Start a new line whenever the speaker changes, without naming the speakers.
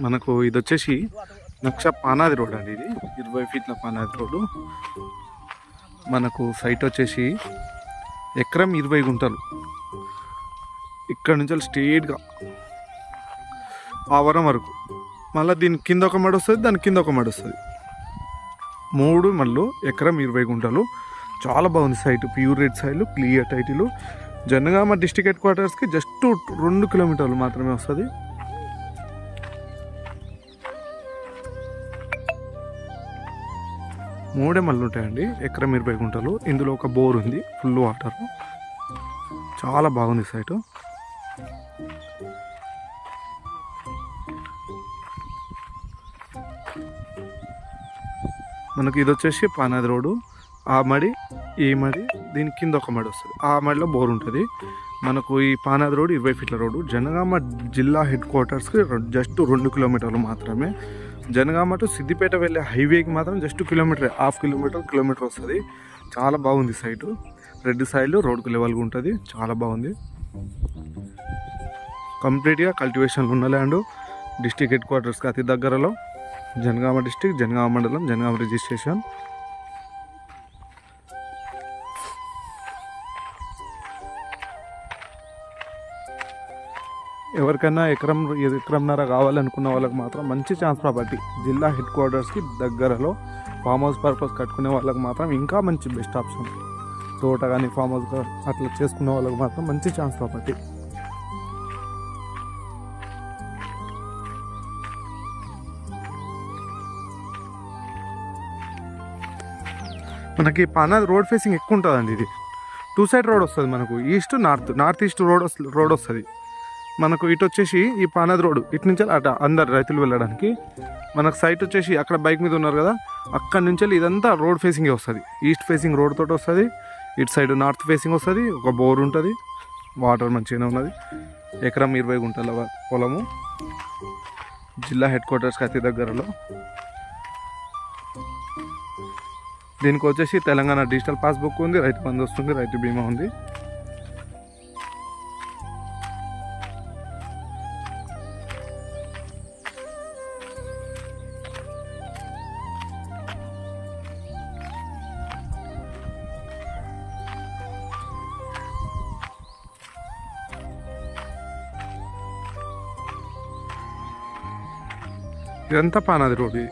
మనకు ఇది వచ్చేసి నక్ష పానాది రోడ్ అండి ఇది. ఇరవై ఫీట్ల పానాది రోడ్డు. మనకు సైట్ వచ్చేసి ఎకరం ఇరవై గుంటలు. ఇక్కడ నుంచి స్ట్రేట్గా ఆవరం వరకు. మళ్ళీ దీని కింద ఒక మడి వస్తుంది దాని కింద ఒక మడి వస్తుంది. మూడు మళ్ళు ఎకరం ఇరవై గుంటలు. చాలా బాగుంది site pure red side clear title. Jangaon district head క్వార్టర్స్కి just రెండు కిలోమీటర్లు మాత్రమే వస్తుంది. మూడే మళ్ళు ఉంటాయండి. ఎకరం ఇరవై గుంటలు. ఇందులో ఒక బోర్ ఉంది. Full water. చాలా బాగుంది సైట్. మనకి ఇది వచ్చేసి పానాది రోడ్డు. ఆ మడి ఈ మడి దీని కింద ఒక మడి వస్తుంది. ఆ మడిలో బోర్ ఉంటుంది. మనకు ఈ పానాది రోడ్ ఇరవై ఫీట్ల రోడ్డు. జనగామ జిల్లా హెడ్ క్వార్టర్స్కి జస్ట్ రెండు కిలోమీటర్లు మాత్రమే జనగామ టు సిద్దిపేట వెళ్ళే హైవేకి మాత్రం just kilometre half kilometre kilometre వస్తుంది. చాలా బాగుంది సైటు. రెడ్ సైడ్ రోడ్కు లెవెల్గా ఉంటుంది. చాలా బాగుంది. కంప్లీట్గా కల్టివేషన్లు ఉన్న ల్యాండ్. డిస్టిక్ హెడ్ క్వార్టర్స్కి అతి దగ్గరలో జనగామ డిస్టిక్ జనగామ మండలం జనగామ రిజిస్ట్రేషన్. ఎవరికైనా ఎకరం ఎకరంన్నర కావాలనుకున్న వాళ్ళకి మాత్రం మంచి ఛాన్స్ ప్రాపర్టీ జిల్లా హెడ్ క్వార్టర్స్కి దగ్గరలో ఫామ్ హౌస్ పర్పస్ కట్టుకునే వాళ్ళకి మాత్రం ఇంకా మంచి బెస్ట్ ఆప్షన్ తోట కానీ ఫామ్ హౌస్ అట్లా చేసుకునే వాళ్ళకి మాత్రం మంచి ఛాన్స్ ప్రాపర్టీ మనకి పానాది రోడ్ ఫేసింగ్ ఎక్కువ ఉంటుందండి ఇది. టూ సైడ్ రోడ్ వస్తుంది మనకు. East north north east road వస్తుంది రోడ్ వస్తుంది. మనకు ఇటు వచ్చేసి ఈ పానాది రోడ్ ఇటు నుంచి అట అందరు రైతులు వెళ్ళడానికి. మనకు సైట్ వచ్చేసి అక్కడ బైక్ మీద ఉన్నారు కదా అక్కడ నుంచి వెళ్ళి ఇదంతా రోడ్ ఫేసింగే వస్తుంది. ఈస్ట్ ఫేసింగ్ రోడ్ తోటి వస్తుంది ఇటు సైడ్ నార్త్ ఫేసింగ్ వస్తుంది ఒక బోర్ ఉంటుంది వాటర్ మంచిగానే ఉన్నది. ఎకరం ఇరవై గుంటల పొలము. జిల్లా హెడ్ క్వార్టర్స్కి అతి దగ్గరలో. దీనికి వచ్చేసి తెలంగాణ డిజిటల్ పాస్బుక్ ఉంది రైతు బంధు వస్తుంది రైతు బీమా ఉంది. ఇదంతా పానాది రోడ్ ఇది.